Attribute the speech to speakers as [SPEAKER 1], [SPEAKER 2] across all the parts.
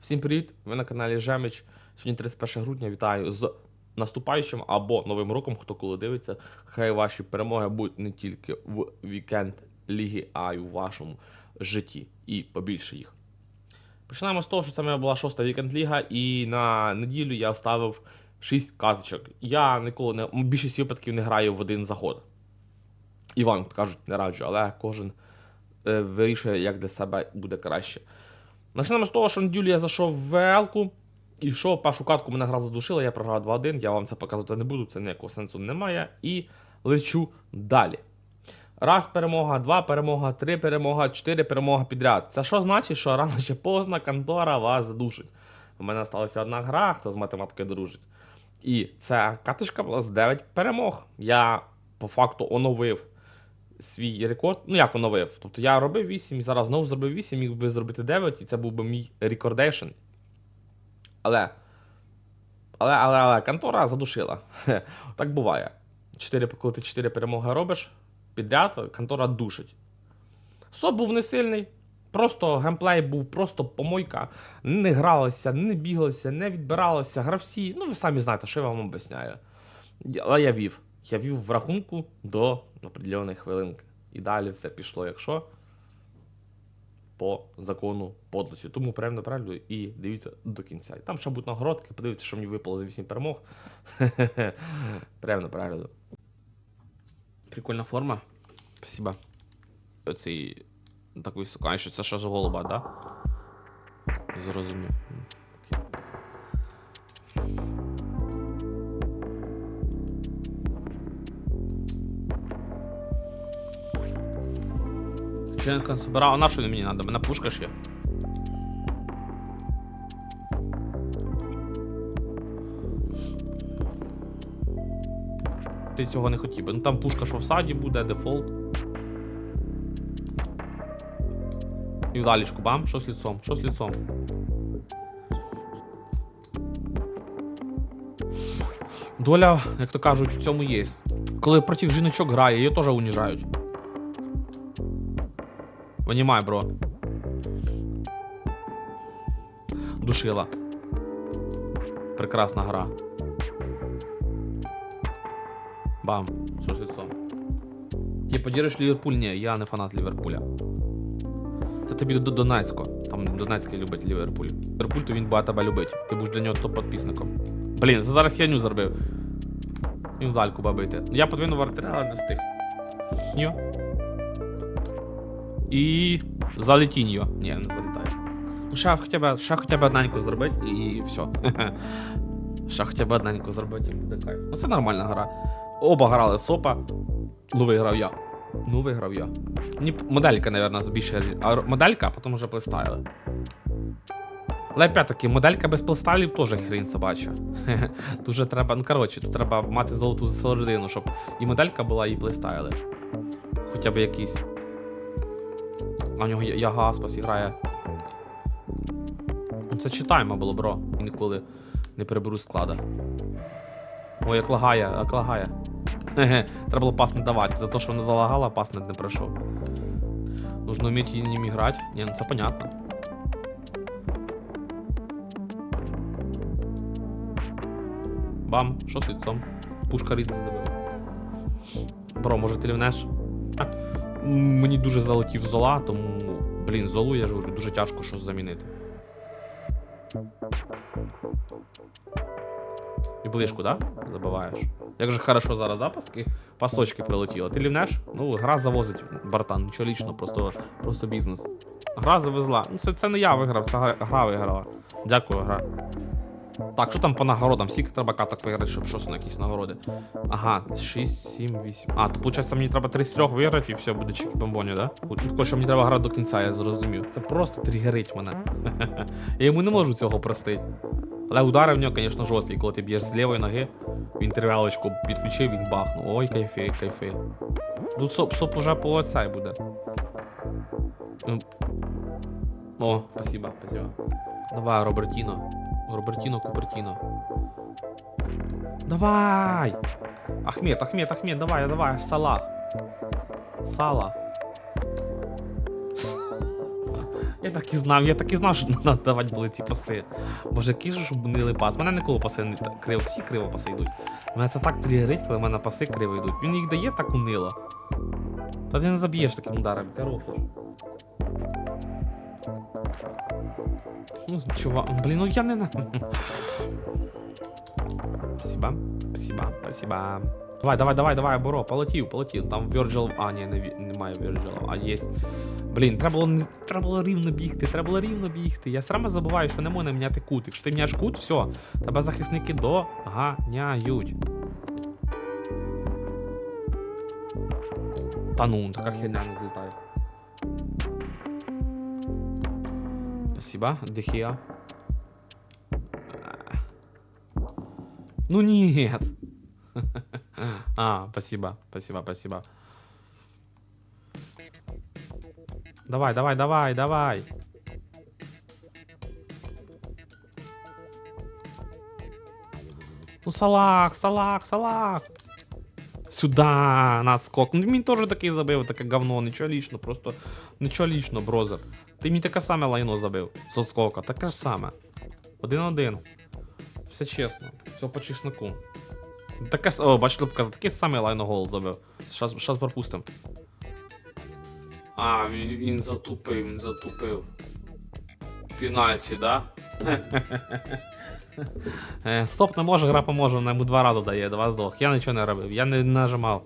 [SPEAKER 1] Всім привіт! Ви на каналі Жемич. Сьогодні 31 грудня. Вітаю з наступаючим або Новим роком, хто коли дивиться. Хай ваші перемоги будуть не тільки в вікенд ліги, а й у вашому житті. І побільше їх. Починаємо з того, що це моя була шоста вікенд ліга, і на неділю я ставив 6 карточок. Я ніколи не більшість випадків не граю в один заход. І вам кажуть, не раджу, але кожен е, вирішує, як для себе буде краще. Почнемо з того, що неділю я зайшов в ВЛ-ку, і що першу катку мене гра задушила, я програв 2-1, я вам це показувати не буду, це ніякого сенсу немає. І лечу далі. Раз перемога, два перемога, три перемога, чотири перемога підряд. Це що значить, що рано чи поздно контора вас задушить. У мене залишилася одна гра, хто з математики дружить. І ця каточка була з 9 перемог. Я по факту оновив свій рекорд. Ну як оновив? Тобто я робив 8 і зараз знову зробив 8, міг би зробити 9, і це був би мій рекордейшн. Але. Але, але, але, контора задушила. Так буває. 4, коли ти 4 перемоги робиш підряд, контора душить. Соп був не сильний. Просто геймплей був просто помойка. Не гралося, не бігалося, не відбиралося. Гравці. Ну, ви самі знаєте, що я вам об'ясняю. Але я вів. Я вів в рахунку до определеної хвилинки. І далі все пішло, якщо по закону подлості. Тому правильно правильно і дивіться до кінця. І там ще будуть нагородки, подивіться, що мені випало за 8 перемог. Правильно, правильно. Прикольна форма. Спасибо. Оцей так високо. А що це ще ж голуба, да? Зрозумів. Членка собирав, а на що він мені треба? Мене пушка ж є. Ти цього не хотів би. Ну там пушка ж в осаді буде, дефолт. І вдалічку бам, що з лицом? Що з лицом? Доля, як то кажуть, в цьому є. Коли проти жіночок грає, її теж уніжають. Понімай, бро. Душила. Прекрасна гра. Бам. Що ж лицом? Ти подіриш Ліверпуль? Ні, я не фанат Ліверпуля. Це тобі до Донецько. Там Донецький любить Ліверпуль. Ліверпуль, то він буде тебе любить. Ти будеш для нього топ-підписником. Блін, це зараз херню зробив. Він дальку бабити. Я подвину вартиря, але не встиг. Ньо. І залетіньо. Ні, не залітає. Ну, ще хоча б, ще хоча б одненьку зробити і все. Ще хоча б одненьку зробити і буде кайф. Ну це нормальна гра. Оба грали сопа. Ну виграв я. Ну виграв я. Мені моделька, наверное, більше. А моделька, а потім вже плейстайли. Але опять-таки, моделька без плейстайлів теж хрень собача. Тут вже треба, ну коротше, тут треба мати золоту середину, щоб і моделька була, і плейстайли. Хоча б якісь. А в нього Я- Яга Аспас грає. Ну, Це читаємо було, бро. Ніколи не переберу склада. Ой, як лагає, як лагає. Хе-хе, треба було пас не давати. За те, що вона залагала, пас не пройшов. Нужно вміти її ним грати. Ні, ну це понятно. Бам, що з лицом? Пушка рідзе забила. Бро, може ти рівнеш? Мені дуже залетів зола, тому. Блін, золу я ж говорю, дуже тяжко щось замінити. І ближку, да? Забиваєш. Як же хорошо зараз запаски, пасочки прилетіли. Ти лівнеш? Ну, гра завозить, братан, нічого лічного, просто, просто бізнес. Гра завезла. Ну, це, це не я виграв, це гра виграла. Дякую, гра. Так, що там по нагородам? Скільки треба каток виграти, щоб щось на якісь нагороди? Ага, 6, 7, 8. А, то виходить, мені треба 3-3 виграти і все, буде чики бомбоні, да? Ну, що мені треба грати до кінця, я зрозумів. Це просто тригерить мене. я йому не можу цього простити. Але удари в нього, звісно, жорсткі, коли ти б'єш з лівої ноги, він тривалочку підключив, він бахнув. Ой, кайфи, кайфи. Тут соп, соп уже по цей буде. Ну. О, спасибо, спасибо. Давай, Робертіно. Робертіно, Купертіно. Давай! Ахмед, Ахмед, Ахмед, давай, давай, Салах. Сала. Я так і знав, я так і знав, що треба давати були ці паси. Боже, який ж бунили пас. Мене ніколи паси не так криво, всі криво паси йдуть. Мене це так тригерить, коли в мене паси криво йдуть. Він їх дає так унило. Та ти не заб'єш таким ударом, ти рофлиш. Ну, чувак, блін, ну я не на. Спасибо, спасибо, спасибо. Давай, давай, давай, давай, Боро, полетів, полетів. Там Virgil. А, ні, не, немає Virgil, а є. Блін, треба було, треба було рівно бігти, треба було рівно бігти. Я саме забуваю, що не можна міняти кут. Якщо ти міняєш кут, все, тебе захисники доганяють. Та ну, така херня не злітає. Спасибо, Дехия. Ну нет. А, спасибо, спасибо, спасибо. Давай, давай, давай, давай. Ну, салах, салах, салах. Сюда, на скок. Ну, мені теж такий забив, таке говно, нічого лічно, просто нічого лічно, брозер. Ти мені таке саме лайно забив. Со скока, таке ж саме. Один-один. Все чесно, все по чесноку. Таке, о, бачите, показав, такий самий лайно гол забив. Щас, пропустим. А, він, він затупив, він затупив. Пенальті, да? Е, Соп не може, гра поможе, вона йому два рази дає, два здох. Я нічого не робив, я не нажимав.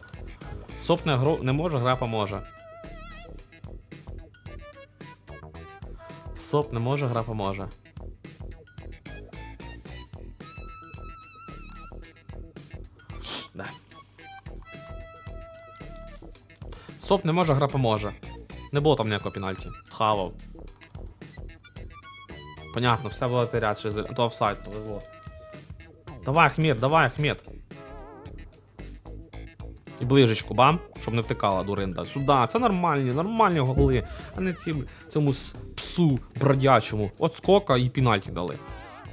[SPEAKER 1] Соп не, гру, не може, гра поможе. Соп не може, гра поможе. Да. Соп не може, гра поможе. Не було там ніякого пенальті. Хавав. Понятно, все було терять, що з- то офсайд, повезло. Давай, Ахмед, давай, Ахмед. І ближечку, бам, щоб не втикала дуринда. Сюди, це нормальні, нормальні голи, а не ці, цьому псу бродячому. От скока і пенальті дали.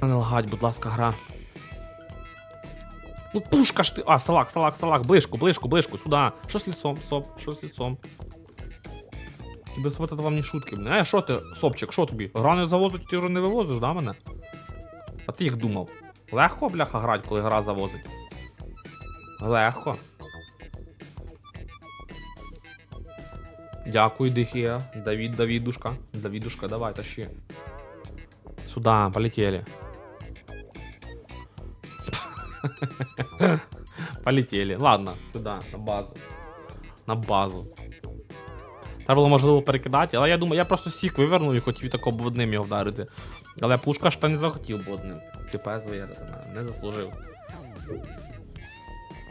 [SPEAKER 1] Не лагать, будь ласка, гра. Ну пушка ж ти. А, салак, салак, салак, ближку, ближку, ближку, сюди. Що з лицом, соп, що з лицом? І без вот вам не шутки. Е, що ти, сопчик, що тобі? Грани завозить, ти вже не вивозиш, да, мене? А ти як думав? Легко, бляха, грати, коли гра завозить? Легко. Дякую, Дихія. Давід, Давідушка. Давідушка, давай, тащи. Сюда, полетели. Полетели. Ладно, сюда, на базу. На базу. Треба було можливо перекидати, але я думаю, я просто сік вивернув і хотів тако б одним його вдарити. Але пушка ж та не захотів б одним. Звоєрити мене, не заслужив.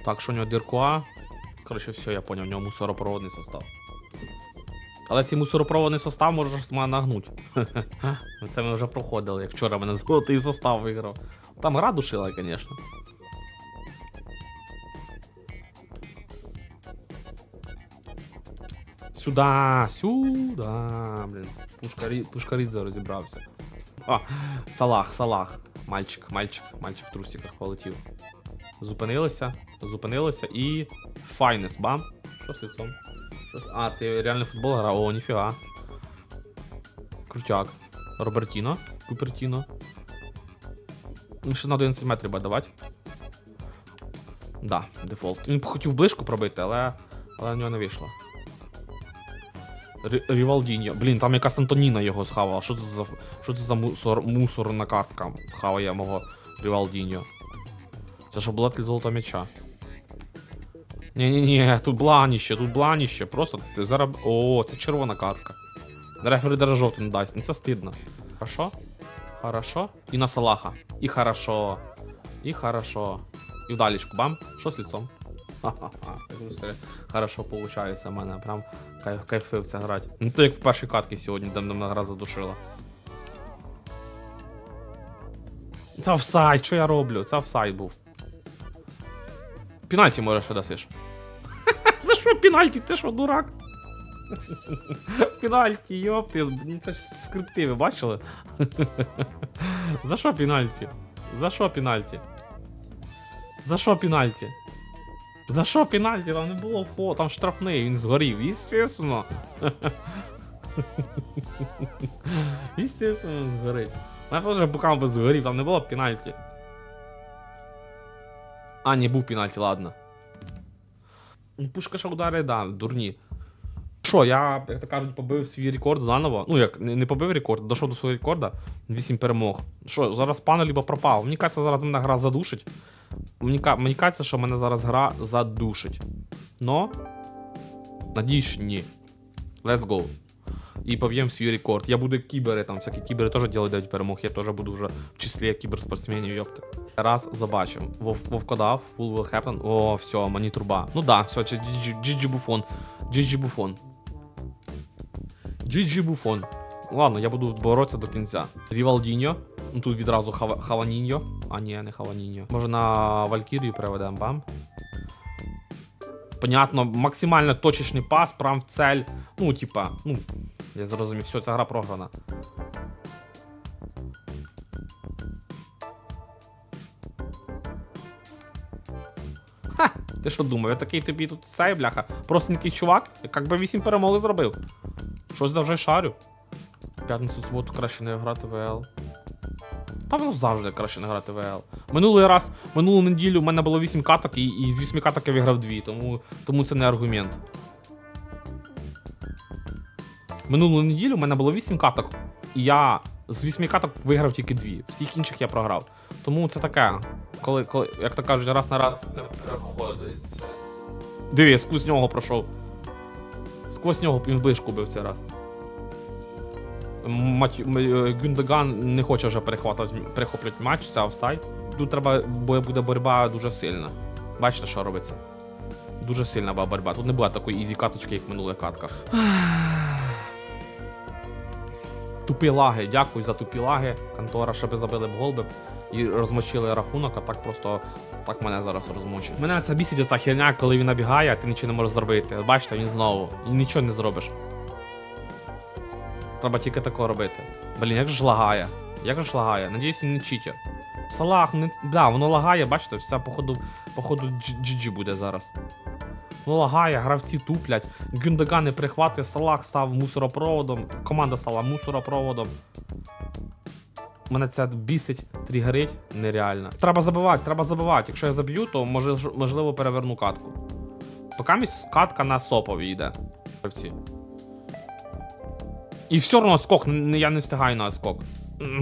[SPEAKER 1] Так, що у нього диркуа. Коротше, все, я поняв, у нього мусоропроводний состав. Але цей мусоропроводний состав може ж з мене нагнуть. Це ми вже проходили, як вчора мене золотий состав виграв. Там гра душила, звісно. Сюда, сюда, блін. Пушкарі, Пушкарідзе розібрався. А, Салах, Салах. Мальчик, мальчик, мальчик в трусиках полетів. Зупинилися, зупинилися і. Файнес, бам. Що з лицом? А, ти реально футбол грав? О, ніфіга. Крутяк. Робертіно, Купертіно. Ще на 11 метрів буде давати. Да, дефолт. Він хотів ближку пробити, але. Але в нього не вийшло. Рі- Рівалдіньо. Блін, там якась Антоніна його схавала. Що це за, що це за мусор, мусорна картка хаває мого Рівалдіньо? Це що була для золота м'яча. Ні-ні-ні, тут бланіще, тут бланіще. Просто ти зараз. О, це червона картка. Рефері даже жовту не дасть, ну це стидно. Хорошо? Хорошо. І на Салаха. І хорошо. І хорошо. І вдалічку, бам. Що з лицом? Ха-ха-ха. Хорошо получається в мене. Прям кайф, кайфив це грати. Не то як в першій катці сьогодні, де мене гра задушила. Це офсайд, що я роблю? Це офсайд був. Пенальті може ще дасиш. Що пенальті? Ти що, дурак? Пенальті, йопти, ну це ж скрипти, ви бачили? За що пенальті? За що пенальті? За що пенальті? За що пенальті? Там не було фо, там штрафний, він згорів, естественно. Естественно, згорить. Я теж букам би згорів, там не було пенальті. А, не був пенальті, ладно. Ну, Пушкаша удари, да, дурні. Що, я, як то кажуть, побив свій рекорд заново. Ну, як не, побив рекорд, дійшов до свого рекорда. 8 перемог. Що, зараз пана либо пропав. Мені кажеться, зараз мене гра задушить. Мені, мені кажеться, що мене зараз гра задушить. Но. Надіюсь, ні. Let's go. І поб'ємо свій рекорд. Я буду кібери, там всякі кібери теж ділять 9 перемог. Я теж буду вже в числі кіберспортсменів, йопти. Раз забачимо. Вов, Вовкодав, full will happen. О, все, мені труба. Ну да, все, це GG Буфон. GG Буфон. GG Буфон. Ладно, я буду боротися до кінця. Рівалдіньо. Ну тут відразу Хава, Хаваніньо. А ні, не Хаваніньо. Може на Валькірію переведемо, бам. Понятно, максимально точечний пас, прям в цель. Ну, типа, ну, я зрозумів, все, ця гра програна. Ти що думав, я такий тобі тут цей, бляха, простенький чувак, як би 8 перемоги зробив. Щось да вже шарю. П'ятницю суботу краще не грати в ВЛ. Та воно завжди краще не грати в ВЛ. Минулий раз, минулу неділю в мене було 8 каток, і, і з 8 каток я виграв 2, тому, тому це не аргумент. Минулу неділю в мене було 8 каток, і я з 8 каток виграв тільки 2. Всіх інших я програв. Тому це таке, коли, коли як то кажуть, раз на раз не приходиться. Диви, я сквозь нього пройшов. Сквозь нього він ближку бив цей раз. Мать, е, Гюндаган не хоче вже перехватувати, перехоплювати матч, це офсайд. Тут треба, бо буде боротьба дуже сильна. Бачите, що робиться? Дуже сильна була боротьба. Тут не буде такої ізі каточки, як в минулих катках. Тупі лаги, дякую за тупі лаги. Контора, щоб забили б гол би і розмочили рахунок, а так просто так мене зараз розмочить. Мене це бісить оця херня, коли він набігає, а ти нічого не можеш зробити. Бачите, він знову. І нічого не зробиш. Треба тільки такого робити. Блін, як ж лагає. Як ж лагає? Надіюсь, він не читер. Салах, не. Да, воно лагає, бачите, все, походу, походу GG буде зараз. Ну лагає, гравці туплять. Гюндаган не прихватує, Салах став мусоропроводом, команда стала мусоропроводом. Мене це бісить, тригерить нереально. Треба забивати, треба забивати. Якщо я заб'ю, то може, можливо переверну катку. Поки катка на сопові йде. І все одно скок, я не встигаю на скок.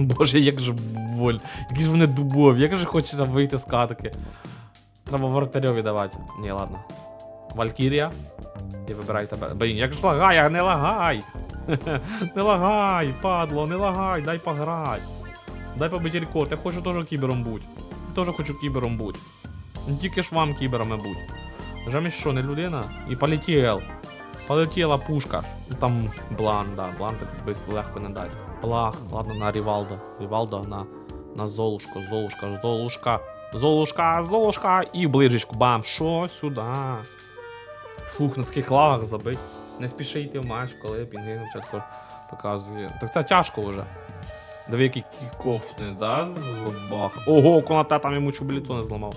[SPEAKER 1] Боже, як же боль. Які ж вони дубові, як же хочеться вийти з катки. Треба вратарьові давати. Ні, ладно. Валькірія. І вибирай тебе. Блін, як ж лагай, не лагай! не лагай, падло, не лагай, дай пограй. Дай побити рекорд, я хочу теж кібером бути. Я теж хочу кібером бути. Тільки ж вам кіберами бути. Жамі що, не людина? І полетів. Полетіла пушка. Там блан, да, блан так легко не дасть. Блах, ладно, на Рівалдо. Рівалдо на, на Золушку, Золушка, Золушка, Золушка, Золушка і ближечку. Бам! Що сюди? Фух, на таких лагах забить. Не спіши йти в матч, коли пінгвін чітко показує. Так це тяжко вже. Диви, який кікоф не да? з Бах. Ого, Конате там йому чубліто не зламав.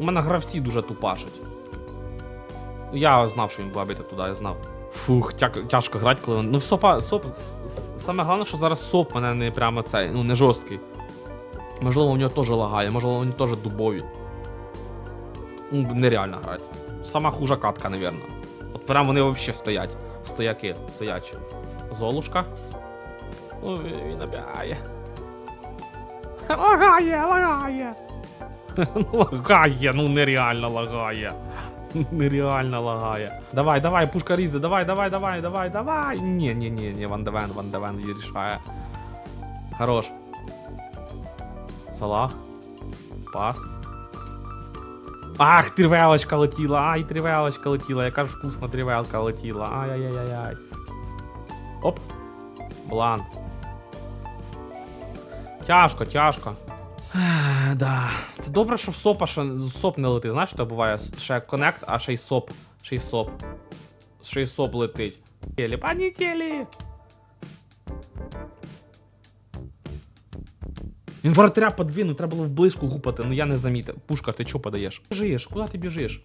[SPEAKER 1] У мене гравці дуже тупашать. Я знав, що він буде туди, я знав. Фух, тяжко грати, коли. він- Ну, сопа, соп. Саме головне, що зараз соп мене не прямо цей, ну не жорсткий. Можливо, у нього теж лагає, можливо, вони теж дубові. Нереально грати. Сама хужа катка, навірно. От прям вони взагалі стоять. Стояки, стоячі. Золушка. Ну, він він. Лагає, лагає. Ну, лагає, ну нереально лагає. Нереально лагає. Давай, давай, пушка різе, давай, давай, давай, давай, давай. Ні, ні, ні, ні, Ван Девен, Ван Девен її. Хорош. Салах. Пас. Ах, тривелочка летіла, ай, тривелочка летіла, яка ж вкусна тривелка летіла. Ай-яй-яй-яй. Оп. Блан. Тяжко, тяжко. Ех, Да. Це добре, що в сопа ще соп не летить. Знаєш, що буває? Ще коннект, а ще й соп. Ще й соп. Ще й соп летить. Телі, пані телі. Він воротаря подвинув, треба було вблизьку гупати, ну я не замітив. Пушка, ти чого подаєш? Біжиш, куди ти біжиш?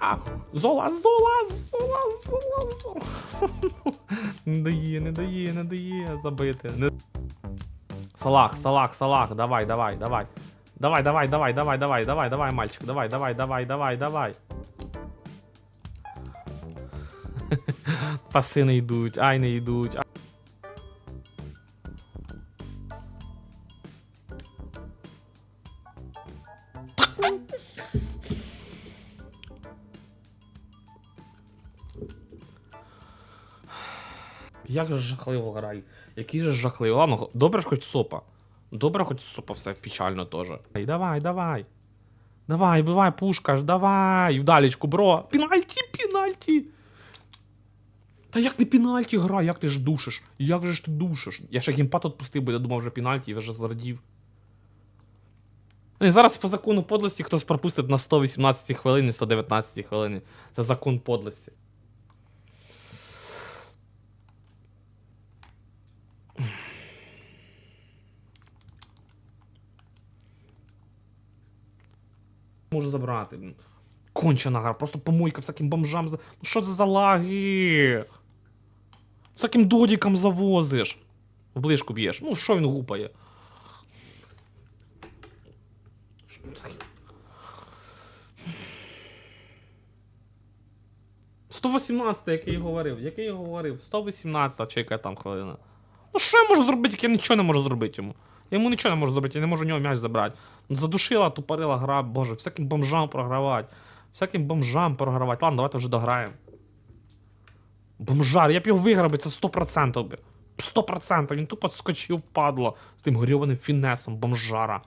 [SPEAKER 1] Зола! Зола, зола, зола, зола, зола. Не дає, не дає, не дає забити. Не... Салах, салах, салах, давай, давай, давай. Давай, давай, давай, давай, давай, давай, давай, мальчик, давай, давай, давай, давай, давай. Паси не йдуть, ай не йдуть. Як же жахливо грай. Який же жахливий. Ладно, добре ж хоч сопа. Добре хоч сопа все печально теж. Ай, Давай, давай. Давай, бивай, пушкаш, давай. Вдалечку, бро. Пенальті, пенальті. Та як не пенальті гра, як ти ж душиш? Як же ж ти душиш? Я ще гімпад відпустив, бо я думав вже пенальті, я вже зрадів. І зараз по закону подлості хтось пропустить на 118 хвилині, 119 хвилині. Це закон подлості. Можу забрати. Кончена гра, просто помойка всяким бомжам. Ну що це за лаги? Всяким додікам завозиш. В б'єш. Ну, що він гупає? Він 118, який я говорив. Який я говорив? 118, чи яка там хвилина. Ну що я можу зробити, як я нічого не можу зробити йому? Я йому нічого не можу зробити, я не можу у нього м'яч забрати. Ну, Задушила, тупорила гра, боже, всяким бомжам програвати. Всяким бомжам програвати. Ладно, давайте вже дограємо. Бомжар, я б його виграв це 100%. би. 100%. Він тупо скочив, падло, з тим горьованим фінесом, бомжара.